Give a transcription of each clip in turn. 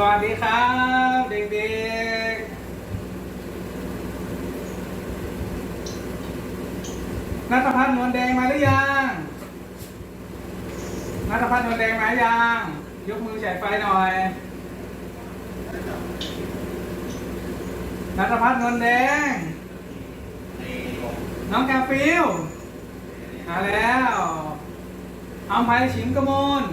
สวัสดีครับ เด็กๆนัทพัฒน์นวลแดงมาหรือยังนัทพัฒน์นวลแดงมาหรือยัง ยกมือฉายไฟหน่อยนัทพัฒน์นวลแดง น้องกาฟิลมาแล้วอัมภัยฉิมกมล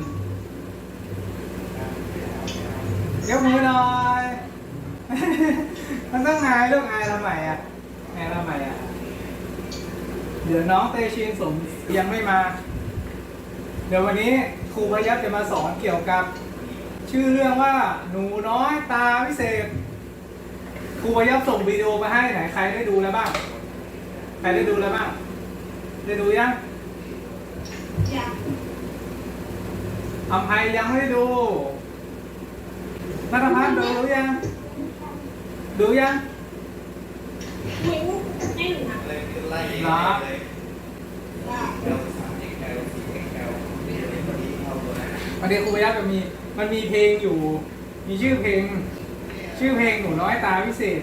ยกมือหน่อย มันต้องอายลูกอายทำไมอะอายทำไมอะ เดี๋ยวน้องเตชินสมยังไม่มา เดี๋ยววันนี้ครูพยับจะมาสอนเกี่ยวกับ ชื่อเรื่องว่าหนูน้อยตาวิเศษ ครูพยับส่งวิดีโอมาให้ไหนใครได้ดูแล้วบ้าง ใครได้ดูแล้วบ้าง ได้ดูยังอยากอัมภัยยังไม่ได้ดู นัทพัฒน์ดูหรือยัง ดูยังเห็นให้หนูนะเลยคือไล่เหรอเลยว่าเอลสามเอ็กแอลสี่เอ็กแอลนี่เป็นพอดีเอาตัวนั้นวันนี้ครูพยับจะมีมันมีเพลงอยู่ มีชื่อเพลง ชื่อเพลงหนูน้อยตาวิเศษ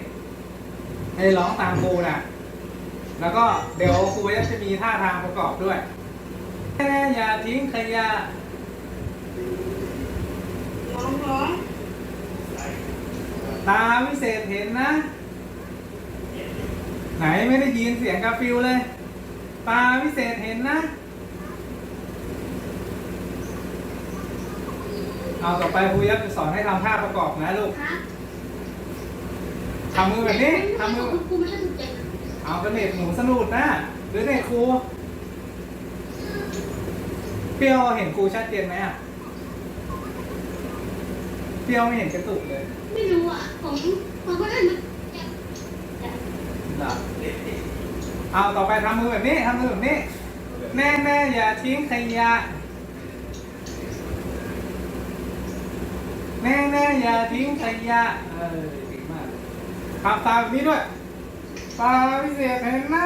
ให้ร้องตามครูน่ะ แล้วก็เดี๋ยวครูพยับจะมีท่าทางประกอบด้วยแค่อย่าทิ้งขยะน้องร้อง ตาวิเศษเห็นนะ ไหนไม่ได้ยินเสียงกาฟิวเลย ตาวิเศษเห็นนะ เอาต่อไปครูยับจะสอนให้ทำท่าประกอบนะลูกครับทำมือแบบนี้ทำมือคุณครูไม่ใช่ถูกใจนะเอากระเน็ตหนูสนุดนะหรือเน็ตครูเปรี้ยวเห็นครูชัดเจนไหมอะเปรี้ยวไม่เห็นกระตุกเลย ไม่รู้อะผมผมก็เล่นมันจะจะเหรอเอาต่อไปทำมือแบบนี้ทำมือแบบนี้แน่แน่ๆอย่าทิ้งขยะแน่แน่ๆอย่าทิ้งขยะ เออดีมากทำตาแบบนี้ด้วยตาพิเศษเห็นนะ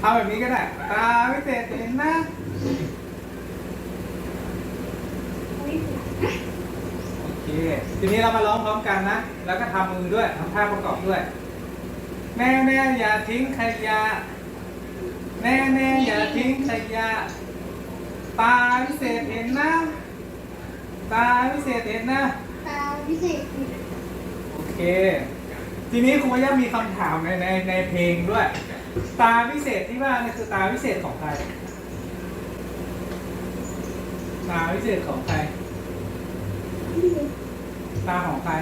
เอาแบบนี้ก็ได้ ตาพิเศษเห็นนะไม่ถูกนะ โอเค ทีนี้เรามาร้องพร้อมกันนะ แล้วก็ทำมือด้วยทำท่าประกอบด้วยแน่แน่ๆอย่าทิ้งขยะแน่แน่ๆอย่าทิ้งขยะ ตาพิเศษเห็นนะ ตาพิเศษเห็นนะ ตาพิเศษโอเค ทีนี้ครูย่ามีคำถามในในในเพลงด้วย ตาพิเศษที่ว่านี่คือตาพิเศษของใคร ตาพิเศษของใคร ตาของใคร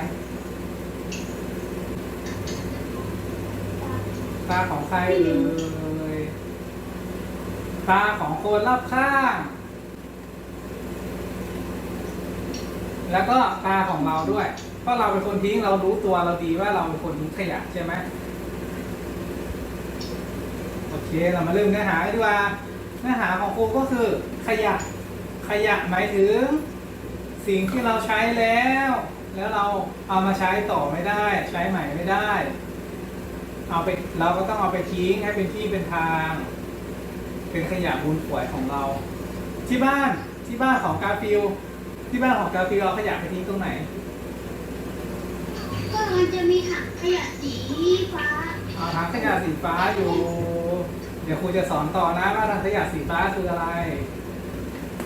ตาของใครเอ่ยตาของคนรอบข้าง แล้วก็ตาของเราด้วย เพราะเราเป็นคนทิ้งเรารู้ตัวเราดีว่าเราเป็นคนทิ้งขยะใช่ไหมโอเค เรามาเริ่มเนื้อหาดีกว่า เนื้อหาของครูก็คือขยะ ขยะหมายถึง สิ่งที่เราใช้แล้ว แล้วเราเอามาใช้ต่อไม่ได้ ใช้ใหม่ไม่ได้ เอาไปเราก็ต้องเอาไปทิ้งให้เป็นที่เป็นทาง เป็นขยะมูลฝอยของเรา ที่บ้านที่บ้านของกาฟิลที่บ้านของกาฟิลเอาขยะไปทิ้งตรงไหน ก็มันจะมีถังขยะสีฟ้าเอาถังขยะสีฟ้าอยู่ เดี๋ยวครูจะสอนต่อนะว่าถังขยะสีฟ้าคืออะไร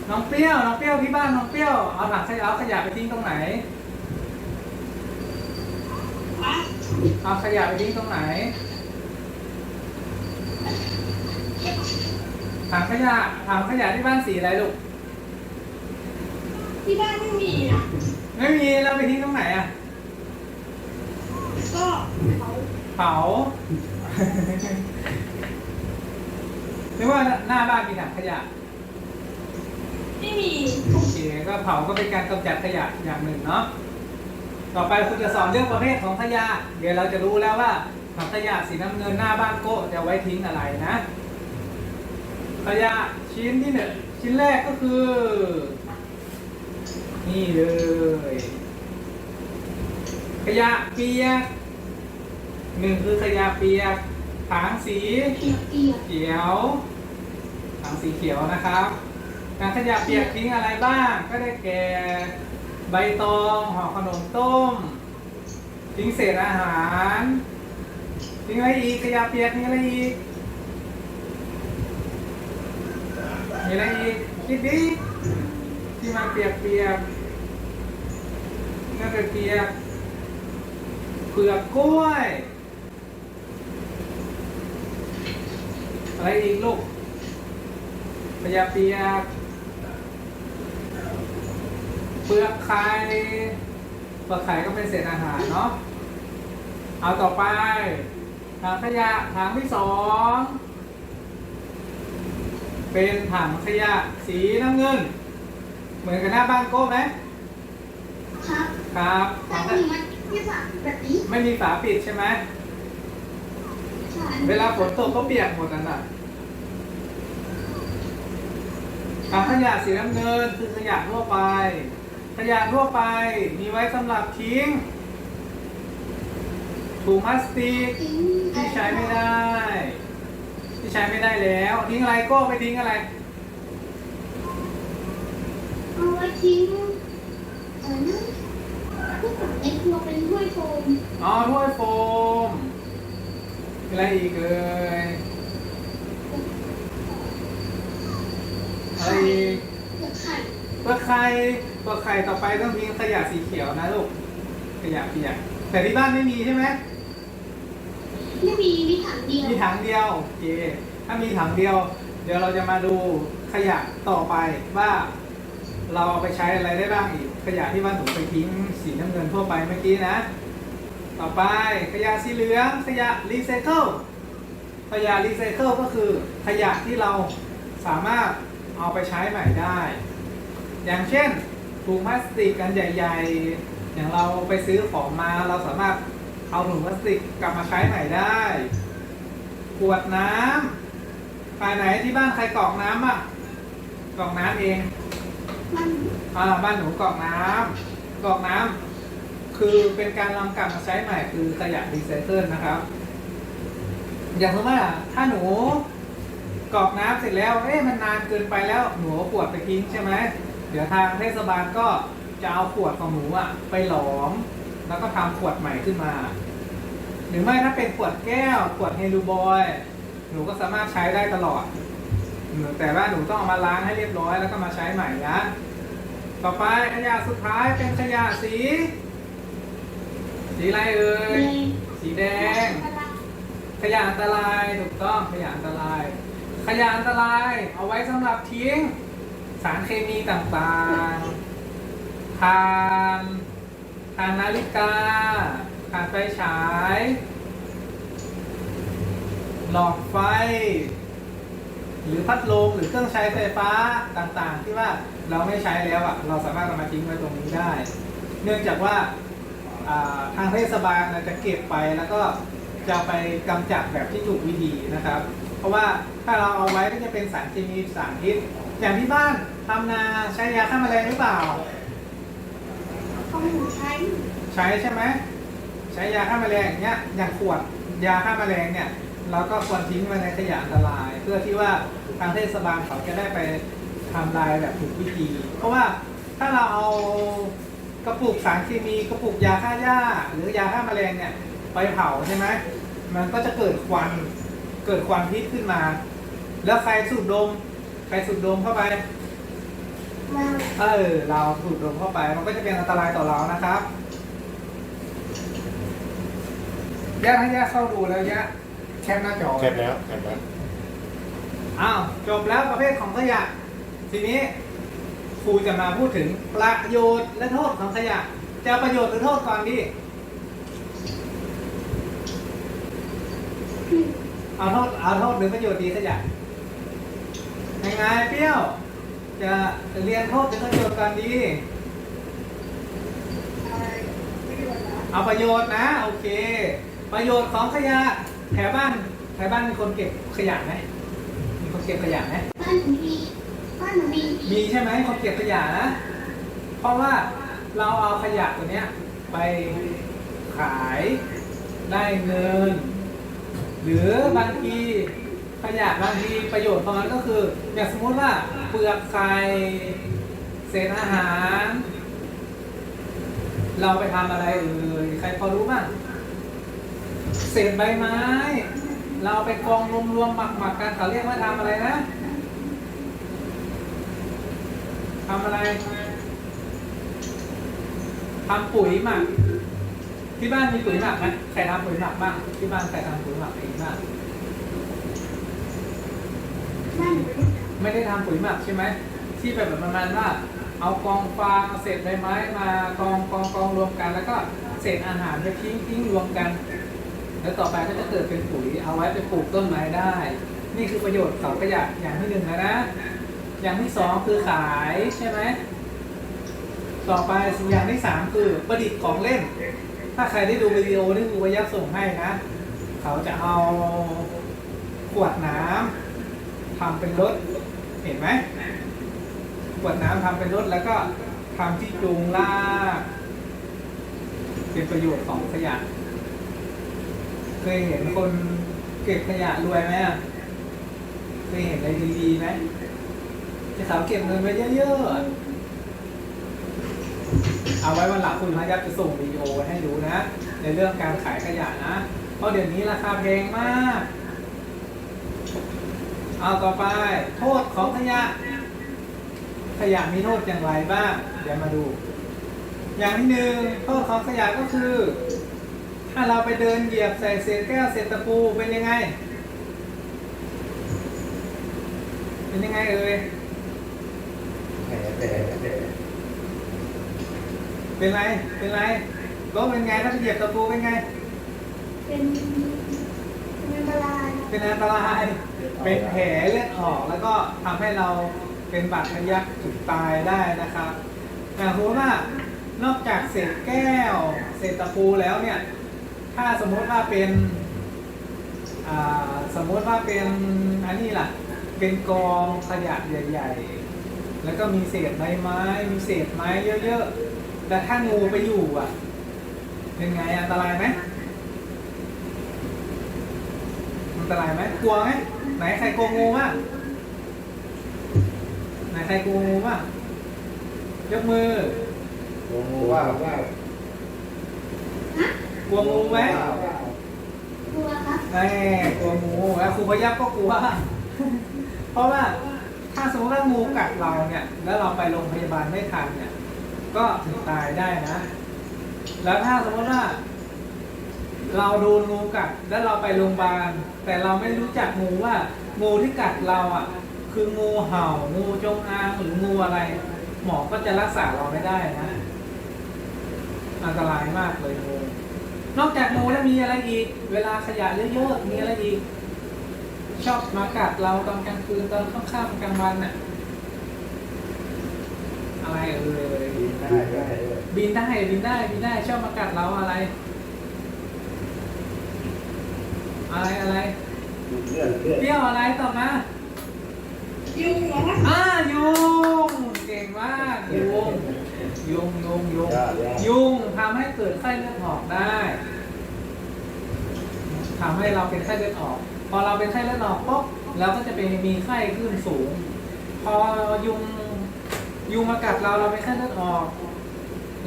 น้องเปรี้ยวน้องเปรี้ยวที่บ้านน้องเปรี้ยวเอาถังขยะเอาขยะไปทิ้งตรงไหน ฟ้า เอาขยะไปทิ้งตรงไหนถังขยะถังขยะที่บ้านสีอะไรลูก ที่บ้านไม่มีนะไม่มีเราไปทิ้งตรงไหนอะ ก็เขาเผาหรือว่าหน้าบ้านมีถังขยะ ไม่มี โอเค ก็เผาก็เป็นการกำจัดขยะอย่างหนึ่งเนาะ ต่อไปคุณจะสอนเรื่องประเภทของขยะ เดี๋ยวเราจะรู้แล้วว่าถังขยะสีน้ำเงินหน้าบ้านโก้จะไว้ทิ้งอะไรนะ ขยะชิ้นที่หนึ่งชิ้นแรกก็คือ นี่เลย ขยะเปียกหนึ่งคือขยะเปียกถังสีเปียกเปียกเขียวถังสีเขียวนะครับการขยะเปียกทิ้งอะไรบ้างก็ได้แก่ ใบตองห่อขนมต้ม ทิ้งเศษอาหาร ทิ้งอะไรอีกขยะเปียกมีอะไรอีกมีอะไรอีกคิดดิที่มันเปียกเปียกๆน่าจะเปียกเปลือกกล้วย อะไรอีกลูกขยะเปียก เปลือกไข่เปลือกไข่ก็เป็นเศษอาหารเนาะเอาต่อไปถังขยะถังที่สองเป็นถังขยะสีน้ำเงิน เหมือนกับหน้าบ้านโก้ไหมครับครับแต่ถังขมียะมันที่ฝาแบบนี้ไม่มีฝาปิดใช่ไหมใช่เวลาฝนตกก็เปียกหมดนั่นน่ะถังขยะสีน้ำเงินคือขยะทั่วไป ขยะทั่วไปมีไว้สำหรับทิ้งถุงพลาสติกที่ใช้ไม่ได้ ที่ใช้ไม่ได้แล้ว ทิ้งอะไรก้ไปทิ้งอะไรเอาไว้ทิ้งเออนะพวกของในครัวเป็นถ้วยโฟมอ๋อถ้วยโฟมอะไรอีกเอ่ยอะไรอีกเปลือกไข่เปลือกไข่ ปลือกไข่ต่อไปต้องทิ้งขยะสีเขียวนะลูก ขยะขยะแต่ที่บ้านไม่มีใช่ไหมไม่มีมีถังเดียวมีถังเดียวโอเคถ้ามีถังเดียว เดี๋ยวเราจะมาดูขยะต่อไปว่า เราเอาไปใช้อะไรได้บ้างอีก ขยะที่บ้านหนูไปทิ้งสีน้ำเงินทั่วไปเมื่อกี้นะ ต่อไปขยะสีเหลืองขยะรีไซเคิลขยะรีไซเคิลก็คือขยะที่เราสามารถเอาไปใช้ใหม่ได้ อย่างเช่น ถุงพลาสติกกันใหญ่ ๆ อย่างเราไปซื้อของมาเราสามารถเอาถุงพลาสติกกลับมาใช้ใหม่ได้ขวดน้ำภายไหนที่บ้านใครกรอกน้ำอะกรอกน้ำเองมันอ่าบ้านหนูกรอกน้ำกรอกน้ำคือเป็นการนำกลับมาใช้ใหม่คือขยะรีไซเคิลนะครับ อย่างสมมติว่าถ้าหนูกรอกน้ำเสร็จแล้ว เอ๊ะมันนานเกินไปแล้วหนูเอาขวดไปทิ้งใช่ไหม เดี๋ยวทางเทศบาลก็จะเอาขวดของหนูอะไปหลอม แล้วก็ทำขวดใหม่ขึ้นมา หรือไม่ถ้าเป็นขวดแก้ว ขวดเฮลูบอย หนูก็สามารถใช้ได้ตลอด แต่ว่าหนูต้องเอามาล้างให้เรียบร้อยแล้วก็มาใช้ใหม่นะต่อไปขยะสุดท้ายเป็นขยะสี สีอะไรเอ่ยสีแดง ขยะอันตรายถูกต้องขยะอันตราย ขยะอันตรายเอาไว้สำหรับทิ้ง สารเคมีต่างๆทานทานนาฬิกาทานไฟฉาย หลอดไฟ หรือพัดลมหรือเครื่องใช้ไฟฟ้าต่างๆ ที่ว่าเราไม่ใช้แล้วอะเราสามารถเอามาทิ้งไว้ตรงนี้ได้ เนื่องจากว่าทางเทศบาลจะเก็บไปแล้วก็จะไปกำจัดแบบที่ถูกวิธีนะครับ เพราะว่าถ้าเราเอาไว้ก็จะเป็นสารเคมีสารพิษอย่างที่บ้านทำนาใช้ยาฆ่าแมลงหรือเปล่า ของหนูใช้ใช้ใช่ไหมใช้ยาฆ่าแมลงอย่างเงี้ยอย่างขวดยาฆ่าแมลงเนี่ยเราก็ควรทิ้งไว้ในขยะอันตราย เพื่อที่ว่าทางเทศบาลเขาจะได้ไปทำลายแบบถูกวิธี เพราะว่าถ้าเราเอากระปุกสารเคมีกระปุกยาฆ่าหญ้า หรือยาฆ่าแมลงเนี่ยไปเผาใช่ไหมมันก็จะเกิดควัน เกิดควันพิษขึ้นมา แล้วใครสูดดม ใครสูดดมเข้าไปมาเออ เราสูดดมเข้าไป มันก็จะเป็นอันตรายต่อเรานะครับย่าให้ย่าเข้าดูแล้วย่าแคปหน้าจอแคปแล้วแคปแล้วอ้าวจบแล้วประเภทของขยะ ทีนี้ครูจะมาพูดถึงประโยชน์และโทษของขยะ จะเอาประโยชน์หรือโทษก่อนดีอืม เอาโทษเอาโทษหรือประโยชน์ดีขยะยังไงเปรี้ยว จะเรียนโทษหรือประโยชน์ก่อนดี เอาประโยชน์นะ โอเค ประโยชน์ของขยะแถวบ้านแถวบ้านมีคนเก็บขยะไหมมีคนเก็บขยะไหมบ้านหนูมีบ้านหนูมีมีใช่ไหมคนเก็บขยะนะเพราะว่าเราเอาขยะตัวเนี้ยไปขายได้เงิน หรือบางทีขยะบางทีประโยชน์ของมันก็คือ อย่างสมมุติว่าเปลือกไข่เศษอาหาร เราไปทำอะไรเอ่ยใครพอรู้บ้างเศษใบไม้ เราไปกองรวมๆหมักๆกันเขาเรียกว่าทำอะไรนะทำอะไรทำปุ๋ยหมัก ที่บ้านมีปุ๋ยหมักไหมใครทำปุ๋ยหมักบ้างที่บ้านใครทำปุ๋ยหมักเองบ้างไม่ได้ทำปุ๋ยหมักใช่ไหมที่แบบประมาณว่า เอากองฟางเอาเศษใบไม้มากองกองกองรวมกัน แล้วก็เศษอาหารไปทิ้งทิ้งรวมกัน แล้วต่อไปก็จะเกิดเป็นปุ๋ยเอาไว้ไปปลูกต้นไม้ได้ นี่คือประโยชน์เสาขยะอย่างที่หนึ่งนะนะอย่างที่สองคือขายใช่ไหมต่อไปอย่างที่สามคือประดิษฐ์ของเล่น ถ้าใครได้ดูวิดีโอที่ครูพยักส่งให้นะ เขาจะเอาขวดน้ำทำเป็นรถ เห็นไหมขวดน้ำทำเป็นรถแล้วก็ทำที่จูงลากเป็นประโยชน์ของขยะ เคยเห็นคนเก็บขยะรวยไหมเคยเห็นอะไรดีๆไหมจะเขาเก็บเงินไว้เยอะๆ เอาไว้วันหลังคุณพยับจะส่งวิดีโอให้ดูนะ ในเรื่องการขายขยะนะ เพราะเดี๋ยวนี้ราคาแพงมาก เอาต่อไป โทษของขยะ ขยะมีโทษอย่างไรบ้าง เดี๋ยวมาดู อย่างที่หนึ่งโทษของขยะก็คือ ถ้าเราไปเดินเหยียบใส่เศษแก้วเศษตะปูเป็นยังไง เป็นยังไงเอ่ยแผลแต่แต่ เป็นไร เป็นไรก็เป็นไง ถ้าไปเหยียบตะปูเป็นไง เป็นเป็นอันตรายเป็นอันตราย เป็นแผลเลือดออกแล้วก็ทำให้เราเป็นบาดทะยักถึงตายได้นะครับอย่างสมมติว่านอกจากเศษแก้ว เศษตะปูแล้วเนี่ย ถ้าสมมติว่าเป็นอ่าสมมติว่าเป็นอันนี้ล่ะ เป็นกองขยะใหญ่ ๆ แล้วก็มีเศษใบไม้ มีเศษไม้เยอะๆ แต่ถ้างูไปอยู่อะ เป็นไงอันตรายไหมอันตรายไหมกลัวไหมไหนใครกลัวงูบ้างไหนใครกลัวงูบ้างยกมืองูว่าว่ากลัวงูไหมกลัวครับแม่กลัวงูแล้วครูพยับก็กลัว เพราะว่าถ้าสมมติว่างูกัดเราเนี่ย แล้วเราไปโรงพยาบาลไม่ทันเนี่ย ก็ถึงตายได้นะ แล้วถ้าสมมติว่า เราโดนงูกัดแล้วเราไปโรงพยาบาล แต่เราไม่รู้จักงูว่า งูที่กัดเราอะ คืองูเห่า งูจงอางหรืองูอะไร หมอก็จะรักษาเราไม่ได้นะ อันตรายมากเลยงูนอกจากงูแล้วมีอะไรอีก เวลาขยะเยอะๆมีอะไรอีก ชอบมากัดเราตอนกลางคืนตอนค่ำๆกลางวันน่ะ อะไรเอ่ยบินได้ได้ด้บินได้บินได้บินได้ชอบมากัดเราอะไร อะไรอะไรเลือดเลือดเปรี้ยวอะไรตอบมายุงเหรออ่ายุงเก่งมากยุงยุงยุงยุงยุงทำให้เกิดไข้เลือดออกได้ทำให้เราเป็นไข้เลือดออก พอเราเป็นไข้เลือดออกปุ๊บเราก็จะเป็นมีไข้ขึ้นสูง พอยุง ยุงมากัดเราเราเป็นไข้เลือดออก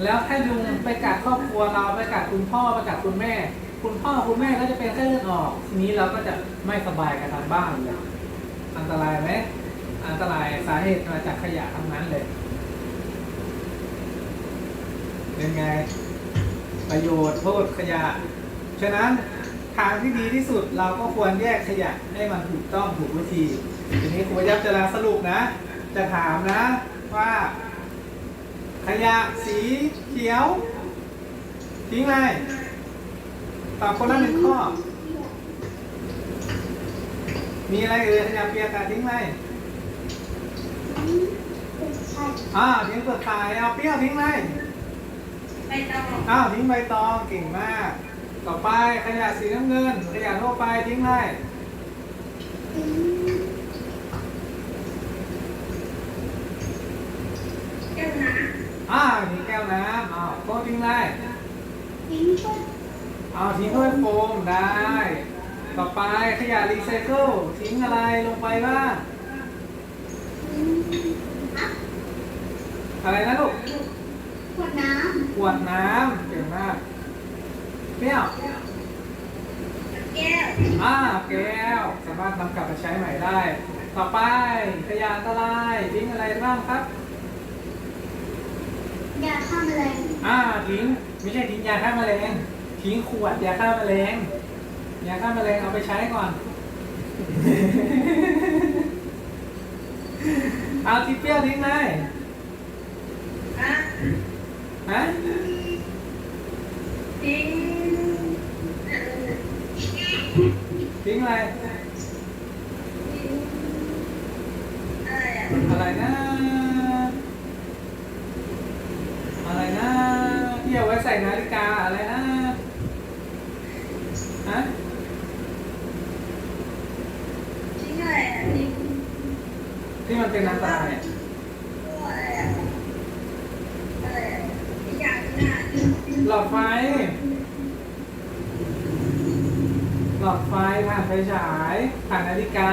แล้วถ้ายุงไปกัดครอบครัวเราไปกัดคุณพ่อไปกัดคุณแม่ คุณพ่อคุณแม่ก็จะเป็นไข้เลือดออก ทีนี้เราก็จะไม่สบายกันทางบ้านเลยอันตรายไหมอันตรายสาเหตุมาจากขยะทั้งนั้นเลยเป็นไงประโยชน์โทษขยะ ฉะนั้นทางที่ดีที่สุดเราก็ควรแยกขยะให้มันถูกต้องถูกวิธี ทีนี้ครูยับจะลาสรุปนะ จะถามนะ ว่า ขยะสีเขียวทิ้งเลยตอบคนละหนึ่งข้อ มีอะไรเอ่ยขยะเปียกอะทิ้งเลยเป็นชายอ่าทิ้งเปลือกไข่เอาเปรี้ยวทิ้งเลยไม่ต้องอ้าวทิ้งใบตองเก่งมาก ต่อไปขยะสีน้ำเงิน ขยะทั่วไปทิ้งเลย แก้วน้ อ้าวทิ้งแก้วน้ำอ้าวโต๊ะทิ้งเลยำทิ้งก็เอาทิ้งถ้วยโฟมได้ ต่อไปขยะรีไซเคิลทิ้งอะไรลงไปบ้างทิ้งอะไรนะลูกขวดน้ขวดน้ำเก่งมากเปรี้ยวำแก้วอ่าแก้วสามารถนำกลับไปใช้ใหม่ได้ ต่อไปขยะอันตรายทิ้งอะไรบ้างครับ ยาฆ่าแมลงอ่าทิ้งไม่ใช่ทิ้งยาฆ่าแมลงทิ้งขวดยาฆ่าแมลงยาฆ่าแมลงเอาไปใช้ก่อน เอาที่เปรี้ยวทิ้งเลยฮะฮะทิ้งทิ้งอะไรอะไรอะ อะไรนะ อะไรนะที่เอาไว้ใส่นาฬิกาอะไรนะฮะทิ้งอะไรอะทิ้งที่มันเป็นน้ำตาลเนี่ยอะไรอะอะไรอะอย่างหน้าหลอดไฟ หลอดไฟผ่านไฟฉายผ่านนาฬิกา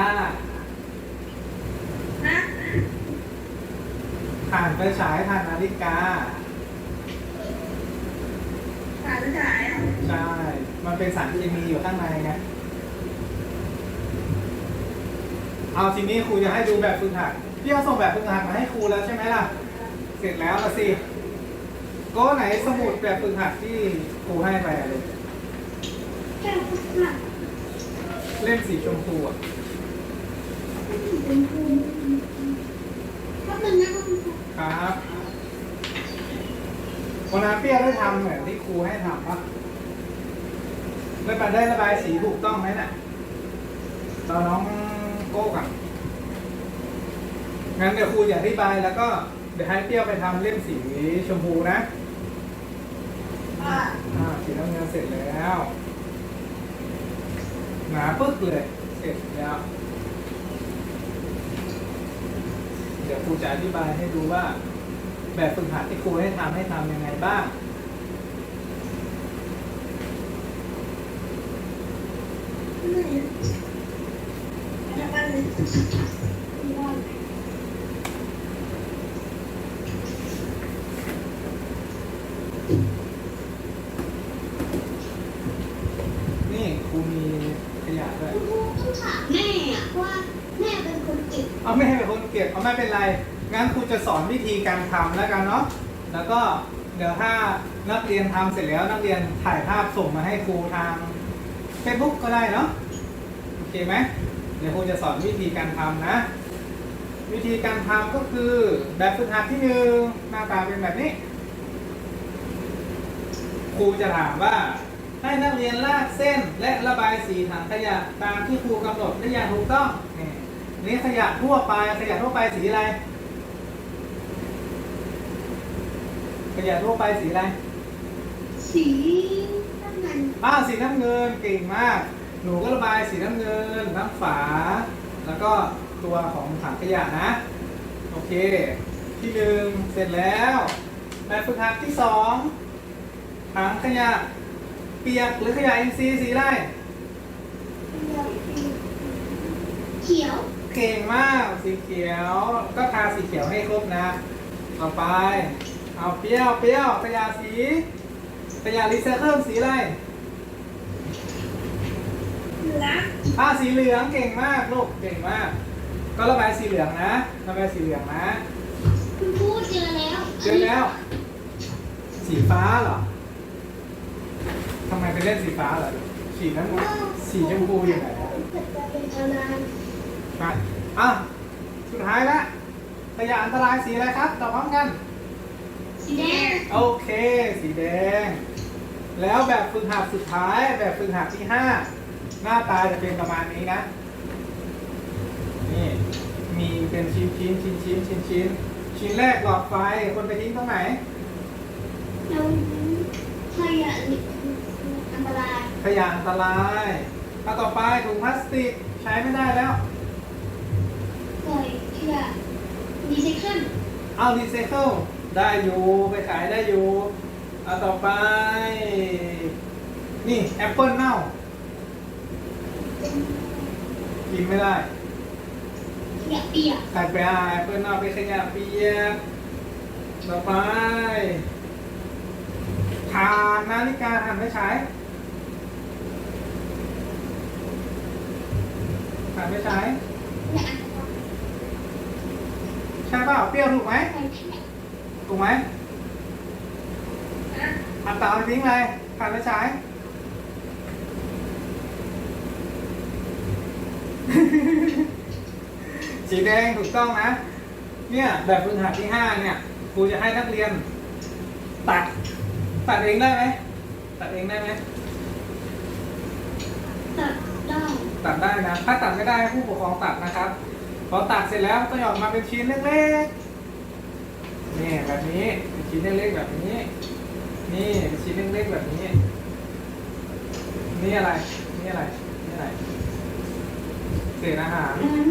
ฮะผ่านไฟฉายผ่านนาฬิกา ผ่านฉายอะใช่ มันเป็นสารเคมีอยู่ข้างในไงเอาทีนี้ครูจะให้ดูแบบฝึกหัดพี่เอาส่งแบบฝึกหัดมาให้ครูแล้วใช่ไหมล่ะ เสร็จแล้วละสิโก็ไหนสมุดแบบฝึกหัดที่ครูให้ไปอะเลยแก้วหนักเล่มสีชมพูอะเป็นภูมิถ้าเป็นนักดนตรีครับ วันนั้นเปี้ยได้ทำเหมือนที่ครูให้ทำปะได้ไปได้ระบายสีถูกต้องไหมน่ะตอนน้องโก้กันงั้นเดี๋ยวครูจะอธิบายแล้วก็เดี๋ยวให้เปี้ยวไปทำเล่มสีชมพูนะอะอ่าสีน้ำเงินเสร็จแล้วหนาปึ๊กเลยเสร็จแล้ว เดี๋ยวครูจะอธิบายให้ดูว่า แบบฝึกหัดที่ครูให้ทำให้ทำยังไงบ้างนี่แล้วมันนี่ครูมีขยะด้วย คุณครูต้องถามแม่อะว่าแม่เป็นคนเก็บเอาไม่ให้เป็นคนเก็บเอาไม่เป็นไร งั้นครูจะสอนวิธีการทำแล้วกันเนาะ แล้วก็เดี๋ยวถ้านักเรียนทำเสร็จแล้วนักเรียนถ่ายภาพส่งมาให้ครูทาง Facebook ก็ได้เนาะ โอเคไหมเดี๋ยวครูจะสอนวิธีการทำนะ วิธีการทำก็คือแบบฝึกหัดที่หนึ่งหน้าตาเป็นแบบนี้ ครูจะถามว่าให้นักเรียนลากเส้นและระบายสีถังขยะตามที่ครูกำหนดได้อย่างถูกต้องนี่นี่ขยะทั่วไปขยะทั่วไปสีอะไร ขยะทั่วไปสีอะไร สีน้ำเงินอ้าวสีน้ำเงินเก่งมาก หนูก็ระบายสีน้ำเงินทั้งฝา แล้วก็ตัวของถังขยะนะ โอเค ที่หนึ่งเสร็จแล้วแบบฝึกหัดที่สองถังขยะเปียกหรือขยะอินทรีย์สีอะไรเขียว เก่งมากสีเขียว ก็ทาสีเขียวให้ครบนะ ต่อไป เอาเปรี้ยวเปรี้ยวขยะสีขยะรีไซเคิลสีอะไรเหลืองอ่าสีเหลืองเก่งมากลูกเก่งมาก ก็ระบายสีเหลืองนะระบายสีเหลืองนะคุณครูเจอแล้วเจอแล้ว สีฟ้าเหรอทำไมไปเล่นสีฟ้าเหรอสีน้ำสีชมพูอยู่ไหนอะเป็นอะไรมาอะสุดท้ายละขยะอันตรายสีอะไรครับตอบพร้อมกัน สีแดงโอเค สีแดง แล้วแบบฝึกหัดสุดท้าย แบบฝึกหัดที่ห้าหน้าตาจะเป็นประมาณนี้นะ นี่ มีเป็นชิ้นชิ้นชิ้นชิ้นชิ้นชิ้นชิ้นแรกหลอดไฟ คนไปทิ้งตรงไหนเราขยะอันตรายขยะอันตรายเอาต่อไปถุงพลาสติกใช้ไม่ได้แล้วปล่อยขยะรีไซเคิลเอารีไซเคิล ได้อยู่ไปขายได้อยู่เอาต่อไป นี่แอปเปิลเน่า กินไม่ได้ขยะเปียกใส่ไปอาแอปเปิลเน่าไปนขยะเปียกต่อไปทานนาฬิกาหันไม่ใช้หันไม่ใช้และอ่านต่อใช่เปล่าเปรี้ยวถูกไหมไปแค่ ถูกไหมอัดเต่าเอาทิ้งเลยหันไม่ใช้สีแดงถูกต้องนะ เนี่ยแบบพื้นฐานที่ห้าเนี่ยครูจะให้นักเรียน ตัด ตัดเองได้ไหมตัดเองได้ไหมตัดได้ตัดได้นะ ถ้าตัดไม่ได้ให้ผู้ปกครองตัดนะครับ พอตัดเสร็จแล้วก็หย่อนมาเป็นชิ้นเล็กๆนี่ แบบนี้เป็นชิ้นเล็กๆแบบนี้ นี่เป็นชิ้นเล็กๆแบบนี้ นี่อะไร นี่อะไร นี่อะไร เศษอาหารนั้น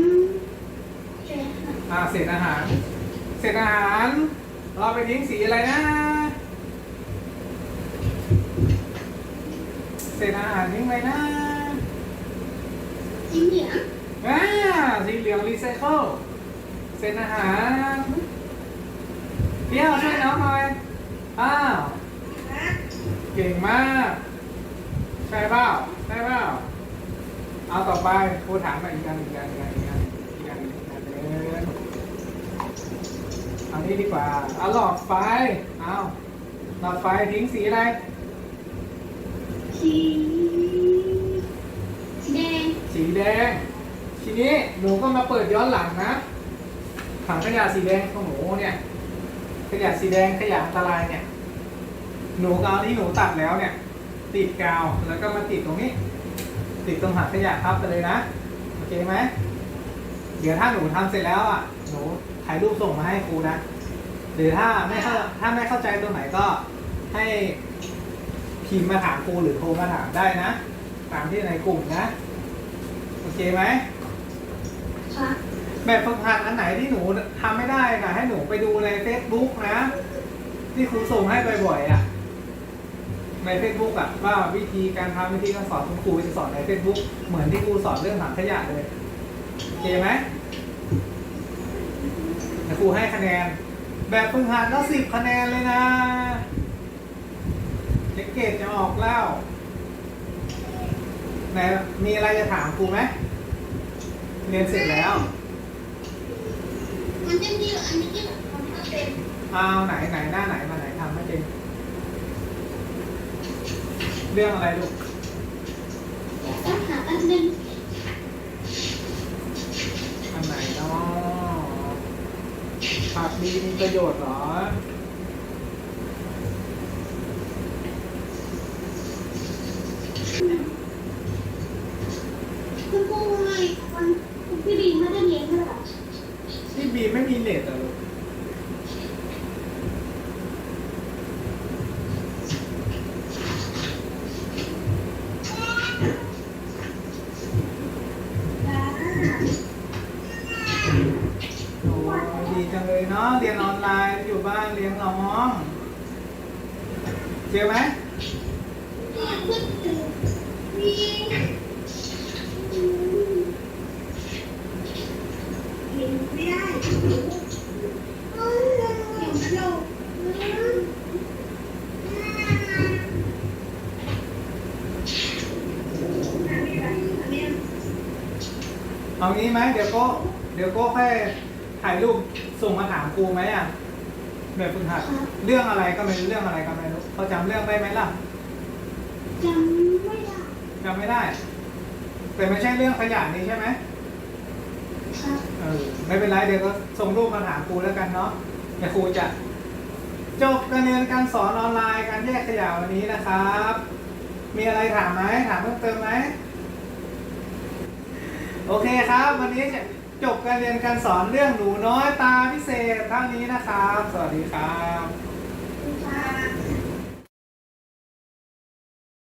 เจ๊ค่ะอ่า เศษอาหาร เศษอาหาร เราไปทิ้งสีอะไรนะ เศษอาหารทิ้งไปนะสีเหลืองอ่าสีเหลืองรีไซเคิล เศษอาหาร เปรี้ยวช่วยน้องหน่อย อ้าว เก่งมาก ใช่เปล่าใช่เปล่าเอาต่อไปครูถามมาอีกอันอีกอันอีกอันอีกอันอีกอันอีกอันหนึ่งเอานี้ดีกว่าเอาหลอดไฟ เอาหลอดไฟทิ้งสีอะไร สีแดง สีแดง ทีนี้หนูก็มาเปิดย้อนหลังนะ ถังขยะสีแดงของหนูเนี่ย ยะสีแดงขยะอันตรายเนี่ย หนูก็เอาที่หนูตัดแล้วเนี่ย ติดกาวแล้วก็มาติดตรงนี้ ติดตรงถังขยะทับไปเลยนะโอเคไหมเดี๋ยวถ้าหนูทำเสร็จแล้วอะหนูถ่ายรูปส่งมาให้ครูนะหรือถ้าไม่เข้าถ้าไม่เข้าใจตรงไหนก็ให้พิมพ์มาถามครูหรือโทรมาถามได้นะ ตามที่ในกลุ่มนะ โอเคไหมค่ะ แบบฝึกหัดอันไหนที่หนูทำไม่ได้นะให้หนูไปดูใน Facebook นะ ที่ครูส่งให้บ่อยๆอะ ใน Facebook อะว่าวิธีการทำวิธีการสอนคุณครูจะสอนใน Facebook เหมือนที่ครูสอนเรื่องถังขยะเลยโอเคไหมแต่ครูให้คะแนน แบบฝึกหัดก็สิบคะแนนเลยนะเด็กเกรดจะออกแล้วไหนมีอะไรจะถามครูไหมเรียนเสร็จแล้ว มันจะมีอันนี้ที่แบบทำให้เป็นเอาไหนไหนหน้าไหนมาไหนทำไม่จริงเรื่องอะไรลูกเดี๋ยวต้องหาอันหนึงอันไหนเนาะผักดีมีประโยชน์เหรอ คุณครูให้คนคุณพี่ดีไม่ได้เรียนด้วยเหรอ ที่บีไม่มีเน็ตเหรอลูก จ้า โอ้ดีจังเลยเนาะเรียนออนไลน์อยู่บ้านเลี้ยงน้องเจอไหม พูดถึงมีเห็นไม่ได้เอ้ยเห็นไม่ได้ เอางี้ไหมเดี๋ยวก็เดี๋ยวก็แค่ถ่ายรูปส่งมาถามครูไหมอะแบบฝึกหัดเรื่องอะไรก็ไม่รู้เรื่องอะไรก็ไม่รู้เขาจำเรื่องได้ไหมล่ะจำไม่ได้จำไม่ได้ แต่ไม่ใช่เรื่องขยะนี้ใช่ไหมครับเออไม่เป็นไรเดี๋ยวก็ส่งรูปมาถามครูแล้วกันเนาะเดี๋ยวครูจะจบการเรียนการสอนออนไลน์การแยกขยะวันนี้นะครับ มีอะไรถามไหมถามเพิ่มเติมไหม โอเคครับ วันนี้จบการเรียนการสอนเรื่องหนูน้อยตาพิเศษเท่านี้นะครับ สวัสดีครับ